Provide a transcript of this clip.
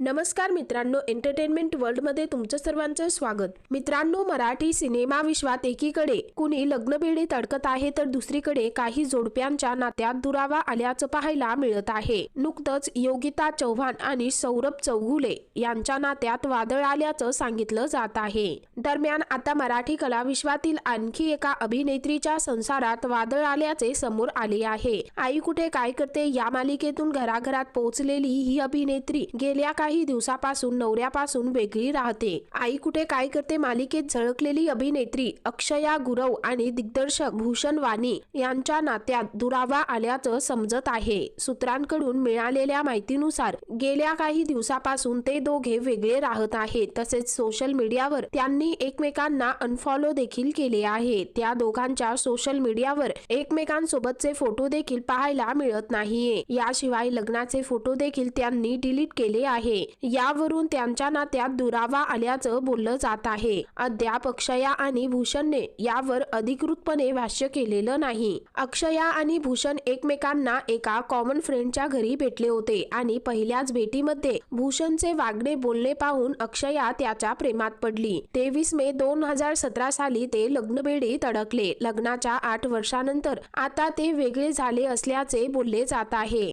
नमस्कार मित्रांनो एंटरटेनमेंट वर्ल्डमध्ये तुमचं सर्वांचं स्वागत. मित्रांनो मराठी सिनेमा विश्वात एकीकडे कुणी लग्नबेडी तडकत आहे तर दुसरीकडे काही जोडप्यांच्या नात्यात दुरावा आल्याचं पाहायला मिळत आहे. नुकतंच योगिता चव्हाण आणि सौरभ चौघुले यांच्या नात्यात वादळ आल्याचं सांगितलं जात आहे. दरम्यान आता मराठी कला विश्वातील आणखी एका अभिनेत्रीच्या संसारात वादळ आल्याचे समोर आले आहे. आई कुठे काय करते या मालिकेतून घराघरात पोहोचलेली ही अभिनेत्री गेल्या काही दिवसापासून नवऱ्यापासून वेगळी राहते. आई कुठे काय करते? मालिकेत झळकलेली अभिनेत्री अक्षया गुरव आणि दिग्दर्शक भूषण वाणी यांच्या नात्यात दुरावा आल्याचं समजत आहे. सूत्रांकडून मिळालेल्या माहितीनुसार गेल्या काही दिवसापासून ते दोघे वेगळे राहत आहेत. तसेच सोशल मीडियावर त्यांनी एकमेकांना अनफॉलो देखील केले आहे. त्या दोघांच्या सोशल मीडियावर एकमेकांसोबतचे फोटो देखील पाहायला मिळत नाहीये. याशिवाय लग्नाचे फोटो देखील त्यांनी डिलीट केले आहे. आहे. यावरून त्यांच्या नात्यात दुरावा आल्याचं बोललं जात आहे. अद्याप अक्षया आणि भूषणने यावर अधिकृतपणे भाष्य केलेलं नाही. अक्षया आणि भूषण एकमेकांना एका कॉमन फ्रेंडच्या घरी भेटले होते आणि पहिल्याच भेटीमध्ये भूषणचे वागणे बोलणे पाहून अक्षया त्याच्या प्रेमात पडली. तेवीस मे दोन हजार सतरा साली ते लग्नबेडीत अडकले. लग्नाच्या आठ वर्षानंतर आता ते वेगळे झाले असल्याचे बोलले जात आहे.